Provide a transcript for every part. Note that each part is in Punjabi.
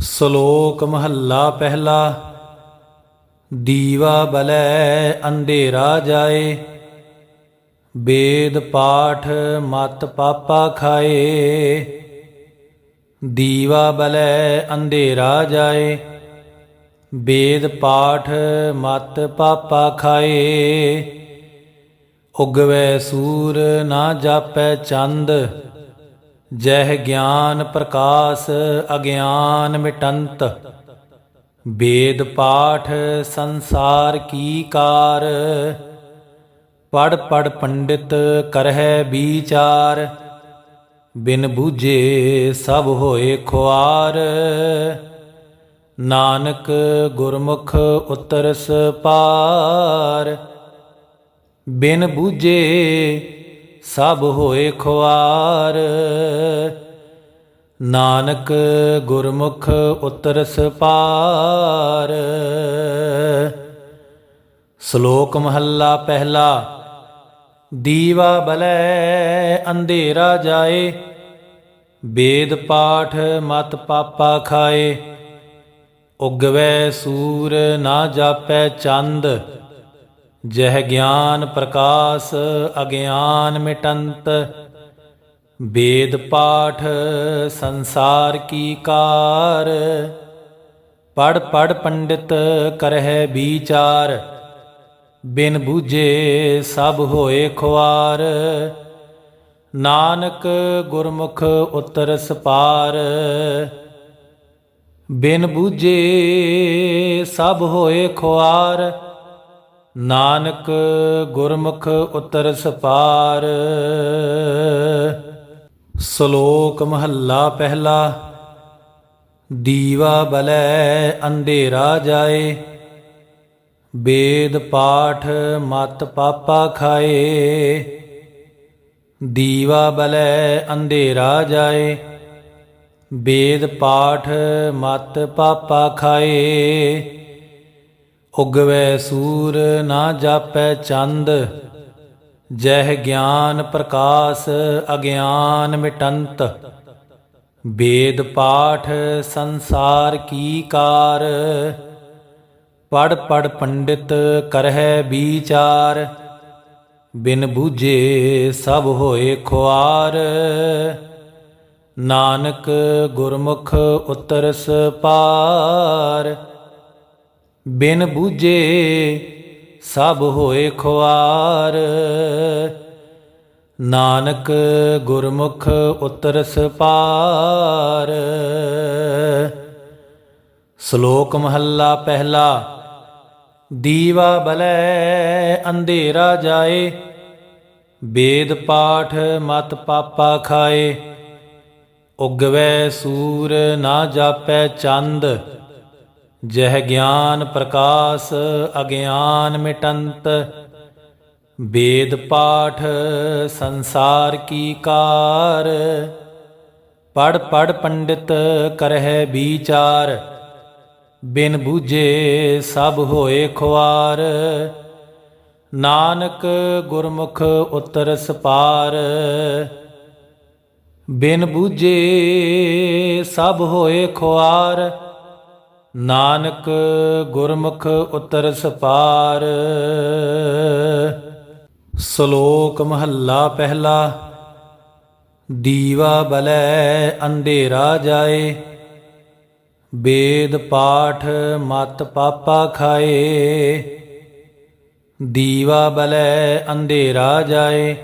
ਸ਼ਲੋਕ ਮਹੱਲਾ ਪਹਿਲਾ, ਦੀਵਾ ਬਲੈ ਅੰਧੇਰਾ ਜਾਏ ਵੇਦ ਪਾਠ ਮਤ ਪਾਪਾ ਖਾਏ, ਦੀਵਾ ਬਲੈ ਅੰਧੇਰਾ ਜਾਏ ਵੇਦ ਪਾਠ ਮਤ ਪਾਪਾ ਖਾਏ। ਉਗਵੈ ਸੂਰ ਨਾ ਜਾਪੈ ਚੰਦ ਜਹ ਗਿਆਨ ਪ੍ਰਕਾਸ਼ ਅਗਿਆਨ ਮਿਟੰਤ, ਵੇਦ ਪਾਠ ਸੰਸਾਰ ਕੀ ਕਾਰ ਪੜ ਪੜ ਪੰਡਿਤ ਕਰਹਿ ਵਿਚਾਰ, ਬਿਨ ਬੂਝੇ ਸਭ ਹੋਏ ਖੁਆਰ। ਨਾਨਕ ਗੁਰਮੁਖ ਉਤਰਸ ਪਾਰ, ਬਿਨ ਬੂਝੇ ਸਭ ਹੋਏ ਖੁਆਰ। ਨਾਨਕ ਗੁਰਮੁਖ ਉਤਰਸ ਪਾਰ। ਸ਼ਲੋਕ ਮਹੱਲਾ ਪਹਿਲਾ, ਦੀਵਾ ਬਲੈ ਅੰਧੇਰਾ ਜਾਏ, ਵੇਦ ਪਾਠ ਮਤ ਪਾਪਾ ਖਾਏ। ਉਗਵੈ ਸੂਰ ਨਾ ਜਾਪੈ ਚੰਦ। ਜਹ ਗਿਆਨ ਪ੍ਰਕਾਸ਼ ਅਗਿਆਨ ਮਿਟੰਤ, ਵੇਦ ਪਾਠ ਸੰਸਾਰ ਕੀ ਕਾਰ। ਪੜ ਪੜ ਪੰਡਿਤ ਕਰਹਿ ਵਿਚਾਰ, ਬਿਨ ਬੂਝੇ ਸਭ ਹੋਏ ਖੁਆਰ। ਨਾਨਕ ਗੁਰਮੁਖ ਉਤਰ ਸਪਾਰ, ਬਿਨ ਬੂਝੇ ਸਭ ਹੋਏ ਖੁਆਰ। ਨਾਨਕ ਗੁਰਮੁਖ ਉਤਰਸ ਸਪਾਰ। ਸ਼ਲੋਕ ਮਹੱਲਾ ਪਹਿਲਾ, ਦੀਵਾ ਬਲੈ ਅੰਧੇਰਾ ਜਾਏ ਵੇਦ ਪਾਠ ਮਤ ਪਾਪਾ ਖਾਏ। ਦੀਵਾ ਬਲੈ ਅੰਧੇਰਾ ਜਾਏ ਵੇਦ ਪਾਠ ਮਤ ਪਾਪਾ ਖਾਏ। ਉਗਵੈ ਸੂਰ ਨਾ ਜਾਪੈ ਚੰਦ, ਜਹ ਗਿਆਨ ਪ੍ਰਕਾਸ਼ ਅਗਿਆਨ ਮਿਟੰਤ। ਵੇਦ ਪਾਠ ਸੰਸਾਰ ਕੀ ਕਾਰ ਪੜ ਪੜ ਪੰਡਿਤ ਕਰਹਿ ਵਿਚਾਰ, ਬਿਨ ਬੂਝੇ ਸਭ ਹੋਏ ਖੁਆਰ। ਨਾਨਕ ਗੁਰਮੁਖ ਉਤਰਸ ਪਾਰ ਬਿਨ ਬੂਝੇ ਸਭ ਹੋਏ ਖੁਆਰ। ਨਾਨਕ ਗੁਰਮੁਖ ਉਤਰਸ ਪਾਰ। ਸ਼ਲੋਕ ਮਹੱਲਾ ਪਹਿਲਾ, ਦੀਵਾ ਬਲੈ ਅੰਧੇਰਾ ਜਾਏ, ਵੇਦ ਪਾਠ ਮਤ ਪਾਪਾ ਖਾਏ। ਉਗਵੈ ਸੂਰ ਨਾ ਜਾਪੈ ਚੰਦ। ਜਹ ਗਿਆਨ ਪ੍ਰਕਾਸ਼ ਅਗਿਆਨ ਮਿਟੰਤ, ਵੇਦ ਪਾਠ ਸੰਸਾਰ ਕੀ ਕਾਰ। ਪੜ ਪੜ ਪੰਡਿਤ ਕਰਹਿ ਵਿਚਾਰ, ਬਿਨ ਬੂਝੇ ਸਭ ਹੋਏ ਖੁਆਰ। ਨਾਨਕ ਗੁਰਮੁਖ ਉਤਰ ਸਪਾਰ ਬਿਨ ਬੂਝੇ ਸਭ ਹੋਏ ਖੁਆਰ। ਨਾਨਕ ਗੁਰਮੁਖ ਉਤਰਸ ਸਪਾਰ। ਸ਼ਲੋਕ ਮਹੱਲਾ ਪਹਿਲਾ, ਦੀਵਾ ਬਲੈ ਅੰਧੇਰਾ ਜਾਏ ਵੇਦ ਪਾਠ ਮਤ ਪਾਪਾ ਖਾਏ। ਦੀਵਾ ਬਲੈ ਅੰਧੇਰਾ ਜਾਏ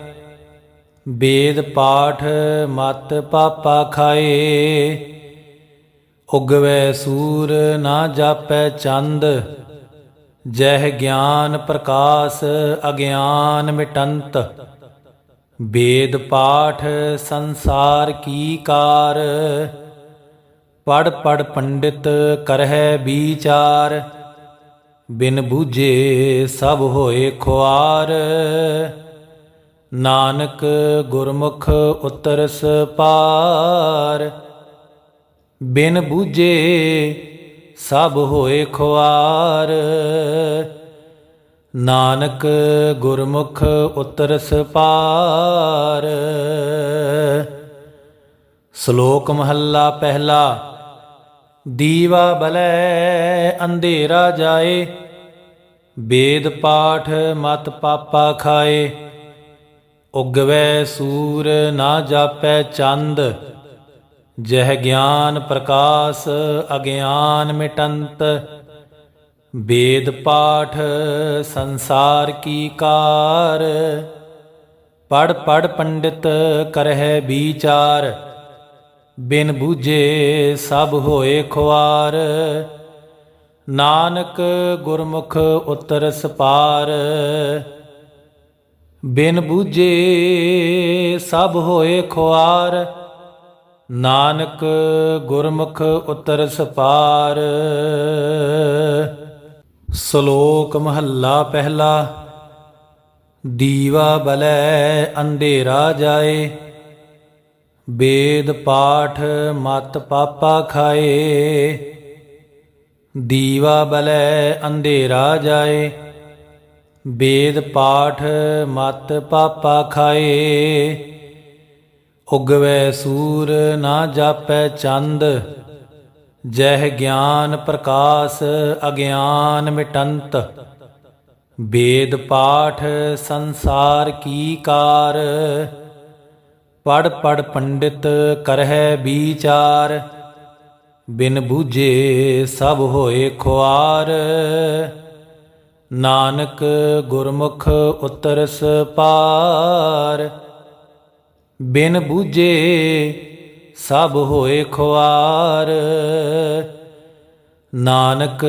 ਵੇਦ ਪਾਠ ਮਤ ਪਾਪਾ ਖਾਏ। ਉਗਵੈ ਸੂਰ ਨਾ ਜਾਪੈ ਚੰਦ, ਜਹ ਗਿਆਨ ਪ੍ਰਕਾਸ਼ ਅਗਿਆਨ ਮਿਟੰਤ। ਵੇਦ ਪਾਠ ਸੰਸਾਰ ਕੀ ਕਾਰ ਪੜ ਪੜ ਪੰਡਿਤ ਕਰਹਿ ਵਿਚਾਰ, ਬਿਨ ਬੂਝੇ ਸਭ ਹੋਏ ਖੁਆਰ। ਨਾਨਕ ਗੁਰਮੁਖ ਉਤਰਸ ਪਾਰ ਬਿਨ ਬੂਝੇ ਸਭ ਹੋਏ ਖੁਆਰ। ਨਾਨਕ ਗੁਰਮੁਖ ਉਤਰਸ ਪਾਰ। ਸ਼ਲੋਕ ਮਹੱਲਾ ਪਹਿਲਾ, ਦੀਵਾ ਬਲੈ ਅੰਧੇਰਾ ਜਾਏ, ਵੇਦ ਪਾਠ ਮਤ ਪਾਪਾ ਖਾਏ। ਉਗਵੈ ਸੂਰ ਨਾ ਜਾਪੈ ਚੰਦ। ਜਹ ਗਿਆਨ ਪ੍ਰਕਾਸ਼ ਅਗਿਆਨ ਮਿਟੰਤ, ਵੇਦ ਪਾਠ ਸੰਸਾਰ ਕੀ ਕਾਰ। ਪੜ ਪੜ ਪੰਡਿਤ ਕਰਹਿ ਵਿਚਾਰ, ਬਿਨ ਬੂਝੇ ਸਭ ਹੋਏ ਖੁਆਰ। ਨਾਨਕ ਗੁਰਮੁਖ ਉਤਰ ਸਪਾਰ, ਬਿਨ ਬੂਝੇ ਸਭ ਹੋਏ ਖੁਆਰ। ਨਾਨਕ ਗੁਰਮੁਖ ਉਤਰ ਸਪਾਰ। ਸ਼ਲੋਕ ਮਹੱਲਾ ਪਹਿਲਾ, ਦੀਵਾ ਬਲੈ ਅੰਧੇਰਾ ਜਾਏ ਵੇਦ ਪਾਠ ਮਤ ਪਾਪਾ ਖਾਏ। ਦੀਵਾ ਬਲੈ ਅੰਧੇਰਾ ਜਾਏ ਵੇਦ ਪਾਠ ਮਤ ਪਾਪਾ ਖਾਏ। ਉਗਵੈ ਸੂਰ ਨਾ ਜਾਪੈ ਚੰਦ, ਜਹ ਗਿਆਨ ਪ੍ਰਕਾਸ਼ ਅਗਿਆਨ ਮਿਟੰਤ। ਵੇਦ ਪਾਠ ਸੰਸਾਰ ਕੀ ਕਾਰ ਪੜ ਪੜ ਪੰਡਿਤ ਕਰਹਿ ਵਿਚਾਰ ਬਿਨ ਬੂਝੇ ਸਭ ਹੋਏ ਖੁਆਰ। ਨਾਨਕ ਗੁਰਮੁਖ ਉਤਰਸ ਪਾਰ ਬਿਨ ਬੂਝੇ ਸਭ ਹੋਏ ਖੁਆਰ। ਨਾਨਕ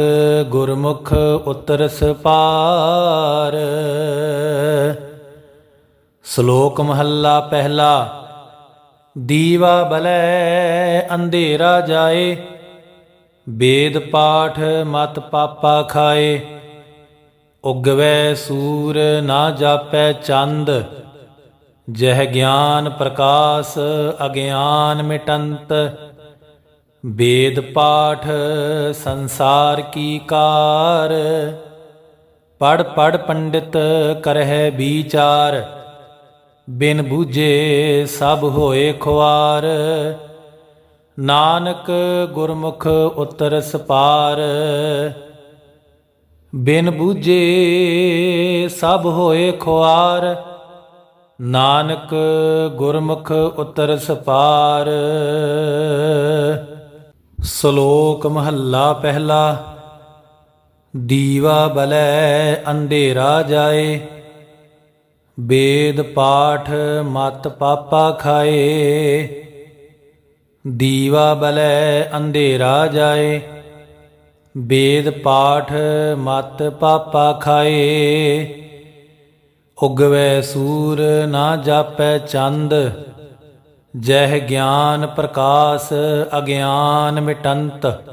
ਗੁਰਮੁਖ ਉਤਰਸ ਪਾਰ। ਸ਼ਲੋਕ ਮਹੱਲਾ ਪਹਿਲਾ, ਦੀਵਾ ਬਲੈ ਅੰਧੇਰਾ ਜਾਏ, ਵੇਦ ਪਾਠ ਮਤ ਪਾਪਾ ਖਾਏ। ਉਗਵੈ ਸੂਰ ਨਾ ਜਾਪੈ ਚੰਦ। ਜਹ ਗਿਆਨ ਪ੍ਰਕਾਸ਼ ਅਗਿਆਨ ਮਿਟੰਤ, ਵੇਦ ਪਾਠ ਸੰਸਾਰ ਕੀ ਕਾਰ। ਪੜ ਪੜ ਪੰਡਿਤ ਕਰਹਿ ਵਿਚਾਰ, ਬਿਨ ਬੂਝੇ ਸਭ ਹੋਏ ਖੁਆਰ। ਨਾਨਕ ਗੁਰਮੁਖ ਉਤਰ ਸਪਾਰ ਬਿਨ ਬੂਝੇ ਸਭ ਹੋਏ ਖੁਆਰ। ਨਾਨਕ ਗੁਰਮੁਖ ਉਤਰ ਸਪਾਰ। ਸ਼ਲੋਕ ਮਹੱਲਾ ਪਹਿਲਾ, ਦੀਵਾ ਬਲੈ ਅੰਧੇਰਾ ਜਾਏ ਵੇਦ ਪਾਠ ਮਤ ਪਾਪਾ ਖਾਏ। ਦੀਵਾ ਬਲੈ ਅੰਧੇਰਾ ਜਾਏ ਵੇਦ ਪਾਠ ਮਤ ਪਾਪਾ ਖਾਏ। ਉਗਵੈ ਸੂਰ ਨਾ ਜਾਪੈ ਚੰਦ, ਜਹ ਗਿਆਨ ਪ੍ਰਕਾਸ਼ ਅਗਿਆਨ ਮਿਟੰਤ।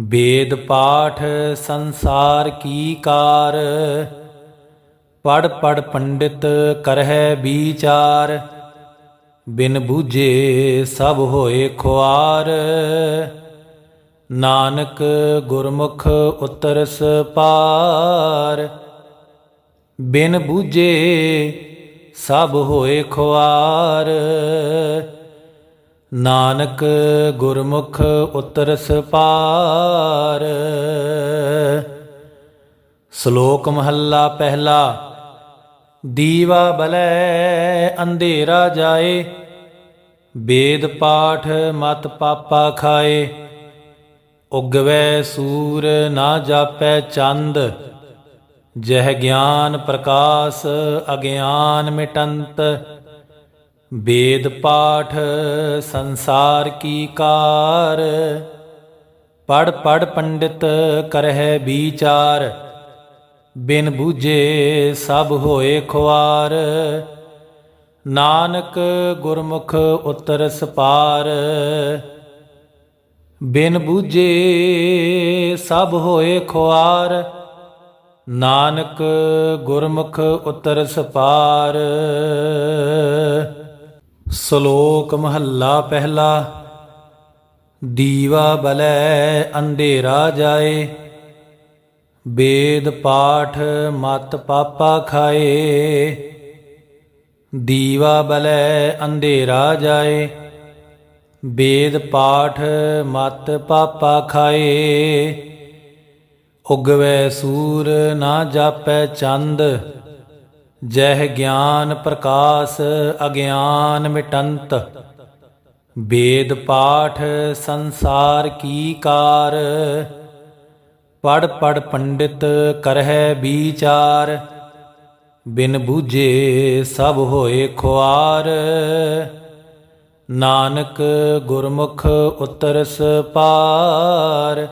ਵੇਦ ਪਾਠ ਸੰਸਾਰ ਕੀ ਕਾਰ, ਪੜ ਪੜ ਪੰਡਿਤ ਕਰਹਿ ਵਿਚਾਰ। ਬਿਨ ਬੂਝੇ ਸਭ ਹੋਏ ਖੁਆਰ। ਨਾਨਕ ਗੁਰਮੁਖ ਉਤਰਸ ਪਾਰ। ਬਿਨ ਬੂਝੇ ਸਭ ਹੋਏ ਖੁਆਰ। ਨਾਨਕ ਗੁਰਮੁਖ ਉਤਰਸ ਪਾਰ। ਸ਼ਲੋਕ ਮਹੱਲਾ ਪਹਿਲਾ, ਦੀਵਾ ਬਲੈ ਅੰਧੇਰਾ ਜਾਏ, ਵੇਦ ਪਾਠ ਮਤ ਪਾਪਾ ਖਾਏ। ਉਗਵੈ ਸੂਰ ਨਾ ਜਾਪੈ ਚੰਦ। ਜਹ ਗਿਆਨ ਪ੍ਰਕਾਸ਼ ਅਗਿਆਨ ਮਿਟੰਤ, ਵੇਦ ਪਾਠ ਸੰਸਾਰ ਕੀ ਕਾਰ। ਪੜ ਪੜ ਪੰਡਿਤ ਕਰਹਿ ਵਿਚਾਰ, ਬਿਨ ਬੂਝੇ ਸਭ ਹੋਏ ਖੁਆਰ। ਨਾਨਕ ਗੁਰਮੁਖ ਉਤਰ ਸਪਾਰ, ਬਿਨ ਬੂਝੇ ਸਭ ਹੋਏ ਖੁਆਰ। ਨਾਨਕ ਗੁਰਮੁਖ ਉਤਰ ਸਪਾਰ। ਸ਼ਲੋਕ ਮਹੱਲਾ ਪਹਿਲਾ, ਦੀਵਾ ਬਲੈ ਅੰਧੇਰਾ ਜਾਏ, ਵੇਦ ਪਾਠ ਮਤ ਪਾਪਾ ਖਾਏ। ਦੀਵਾ ਬਲੈ ਅੰਧੇਰਾ ਜਾਏ, ਵੇਦ ਪਾਠ ਮਤ ਪਾਪਾ ਖਾਏ। ਉਗਵੈ ਸੂਰ ਨਾ ਜਾਪੈ ਚੰਦ, ਜਹ ਗਿਆਨ ਪ੍ਰਕਾਸ਼ ਅਗਿਆਨ ਮਿਟੰਤ। ਵੇਦ ਪਾਠ ਸੰਸਾਰ ਕੀ ਕਾਰ ਪੜ ਪੜ ਪੰਡਿਤ ਕਰਹਿ ਵਿਚਾਰ। ਬਿਨ ਬੂਝੇ ਸਭ ਹੋਏ ਖੁਆਰ। ਨਾਨਕ ਗੁਰਮੁਖ ਉਤਰਸ ਪਾਰ।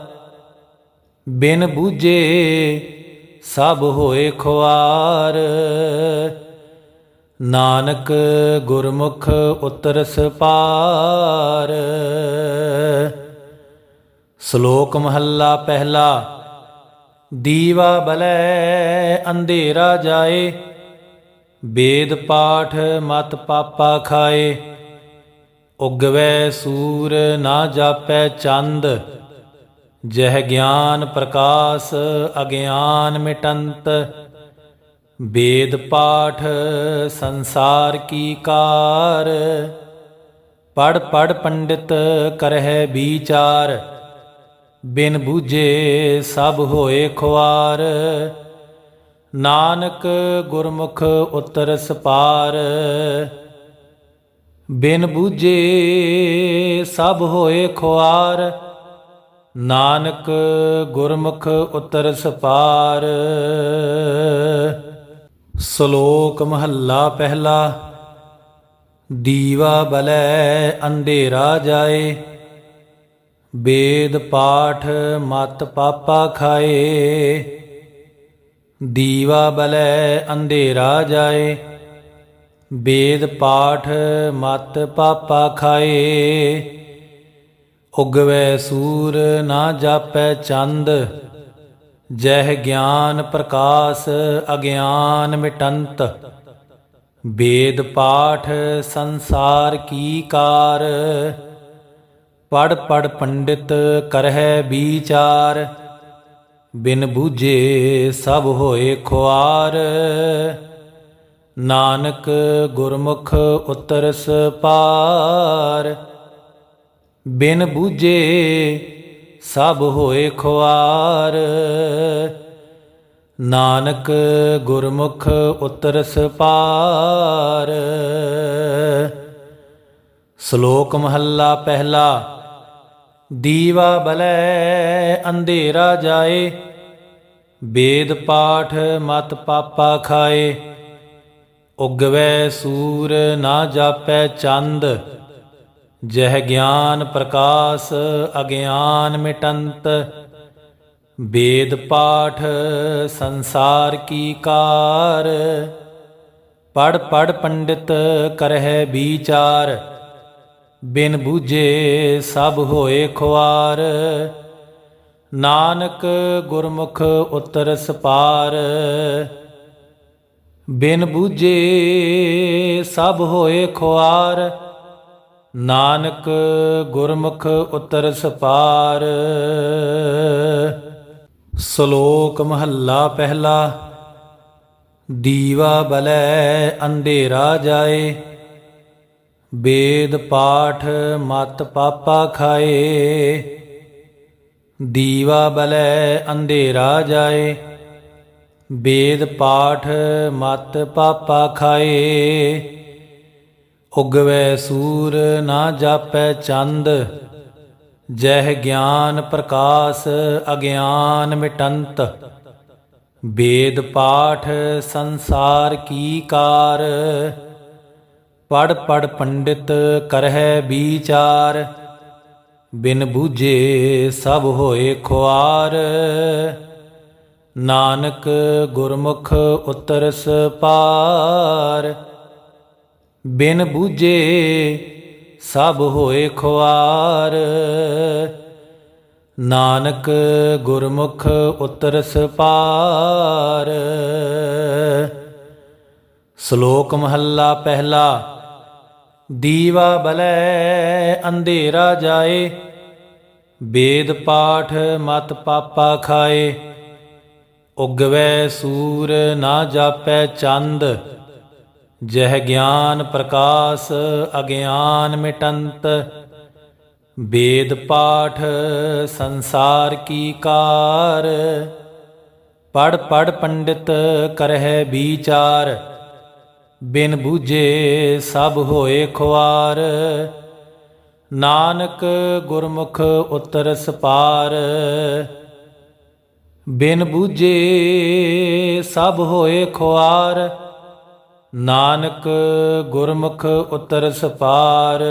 ਬਿਨ ਬੂਝੇ ਸਭ ਹੋਏ ਖੁਆਰ। ਨਾਨਕ ਗੁਰਮੁਖ ਉਤਰਸ ਪਾਰ। ਸ਼ਲੋਕ ਮਹੱਲਾ ਪਹਿਲਾ, ਦੀਵਾ ਬਲੈ ਅੰਧੇਰਾ ਜਾਏ, ਵੇਦ ਪਾਠ ਮਤ ਪਾਪਾ ਖਾਏ। ਉਗਵੈ ਸੂਰ ਨਾ ਜਾਪੈ ਚੰਦ। ਜਹ ਗਿਆਨ ਪ੍ਰਕਾਸ਼ ਅਗਿਆਨ ਮਿਟੰਤ, ਵੇਦ ਪਾਠ ਸੰਸਾਰ ਕੀ ਕਾਰ। ਪੜ ਪੜ ਪੰਡਿਤ ਕਰਹਿ ਵਿਚਾਰ, ਬਿਨ ਬੂਝੇ ਸਭ ਹੋਏ ਖੁਆਰ। ਨਾਨਕ ਗੁਰਮੁਖ ਉਤਰ ਸਪਾਰ, ਬਿਨ ਬੂਝੇ ਸਭ ਹੋਏ ਖੁਆਰ। ਨਾਨਕ ਗੁਰਮੁਖ ਉਤਰਸ ਸਪਾਰ। ਸ਼ਲੋਕ ਮਹੱਲਾ ਪਹਿਲਾ, ਦੀਵਾ ਬਲੈ ਅੰਧੇਰਾ ਜਾਏ, ਵੇਦ ਪਾਠ ਮਤ ਪਾਪਾ ਖਾਏ। ਦੀਵਾ ਬਲੈ ਅੰਧੇਰਾ ਜਾਏ, ਵੇਦ ਪਾਠ ਮਤ ਪਾਪਾ ਖਾਏ। ਉਗਵੈ ਸੂਰ ਨਾ ਜਾਪੈ ਚੰਦ, ਜਹ ਗਿਆਨ ਪ੍ਰਕਾਸ਼ ਅਗਿਆਨ ਮਿਟੰਤ। ਵੇਦ ਪਾਠ ਸੰਸਾਰ ਕੀ ਕਾਰ ਪੜ ਪੜ ਪੰਡਿਤ ਕਰਹਿ ਵਿਚਾਰ। ਬਿਨ ਬੂਝੇ ਸਭ ਹੋਏ ਖੁਆਰ। ਨਾਨਕ ਗੁਰਮੁਖ ਉਤਰਸ ਪਾਰ। ਬਿਨ ਬੂਝੇ ਸਭ ਹੋਏ ਖੁਆਰ। ਨਾਨਕ ਗੁਰਮੁਖ ਉਤਰਸ ਪਾਰ। ਸ਼ਲੋਕ ਮਹੱਲਾ ਪਹਿਲਾ, ਦੀਵਾ ਬਲੈ ਅੰਧੇਰਾ ਜਾਏ, ਵੇਦ ਪਾਠ ਮਤ ਪਾਪਾ ਖਾਏ। ਉਗਵੈ ਸੂਰ ਨਾ ਜਾਪੈ ਚੰਦ। ਜਹ ਗਿਆਨ ਪ੍ਰਕਾਸ਼ ਅਗਿਆਨ ਮਿਟੰਤ, ਵੇਦ ਪਾਠ ਸੰਸਾਰ ਕੀ ਕਾਰ। ਪੜ ਪੜ ਪੰਡਿਤ ਕਰਹਿ ਵਿਚਾਰ, ਬਿਨ ਬੂਝੇ ਸਭ ਹੋਏ ਖੁਆਰ। ਨਾਨਕ ਗੁਰਮੁਖ ਉਤਰ ਸਪਾਰ, ਬਿਨ ਬੂਝੇ ਸਭ ਹੋਏ ਖੁਆਰ। ਨਾਨਕ ਗੁਰਮੁਖ ਉਤਰਸ ਸਪਾਰ। ਸ਼ਲੋਕ ਮਹੱਲਾ ਪਹਿਲਾ, ਦੀਵਾ ਬਲੈ ਅੰਧੇਰਾ ਜਾਏ ਵੇਦ ਪਾਠ ਮਤ ਪਾਪਾ ਖਾਏ। ਦੀਵਾ ਬਲੈ ਅੰਧੇਰਾ ਜਾਏ ਵੇਦ ਪਾਠ ਮਤ ਪਾਪਾ ਖਾਏ। ਉਗਵੈ ਸੂਰ ਨਾ ਜਾਪੈ ਚੰਦ, ਜਹ ਗਿਆਨ ਪ੍ਰਕਾਸ਼ ਅਗਿਆਨ ਮਿਟੰਤ। ਵੇਦ ਪਾਠ ਸੰਸਾਰ ਕੀ ਕਾਰ ਪੜ ਪੜ ਪੰਡਿਤ ਕਰਹਿ ਵਿਚਾਰ, ਬਿਨ ਬੂਝੇ ਸਭ ਹੋਏ ਖੁਆਰ। ਨਾਨਕ ਗੁਰਮੁਖ ਉਤਰਸ ਪਾਰ ਬਿਨ ਬੂਝੇ ਸਭ ਹੋਏ ਖੁਆਰ। ਨਾਨਕ ਗੁਰਮੁਖ ਉਤਰਸ ਪਾਰ। ਸ਼ਲੋਕ ਮਹੱਲਾ ਪਹਿਲਾ, ਦੀਵਾ ਬਲੈ ਅੰਧੇਰਾ ਜਾਏ, ਵੇਦ ਪਾਠ ਮਤ ਪਾਪਾ ਖਾਏ। ਉਗਵੈ ਸੂਰ ਨਾ ਜਾਪੈ ਚੰਦ। ਜਹ ਗਿਆਨ ਪ੍ਰਕਾਸ਼ ਅਗਿਆਨ ਮਿਟੰਤ ਵੇਦ ਪਾਠ ਸੰਸਾਰ ਕੀ ਕਾਰ। ਪੜ ਪੜ ਪੰਡਿਤ ਕਰਹਿ ਵਿਚਾਰ, ਬਿਨ ਬੂਝੇ ਸਭ ਹੋਏ ਖੁਆਰ। ਨਾਨਕ ਗੁਰਮੁਖ ਉਤਰ ਸਪਾਰ ਬਿਨ ਬੂਝੇ ਸਭ ਹੋਏ ਖੁਆਰ। ਨਾਨਕ ਗੁਰਮੁਖ ਉਤਰ ਸਪਾਰ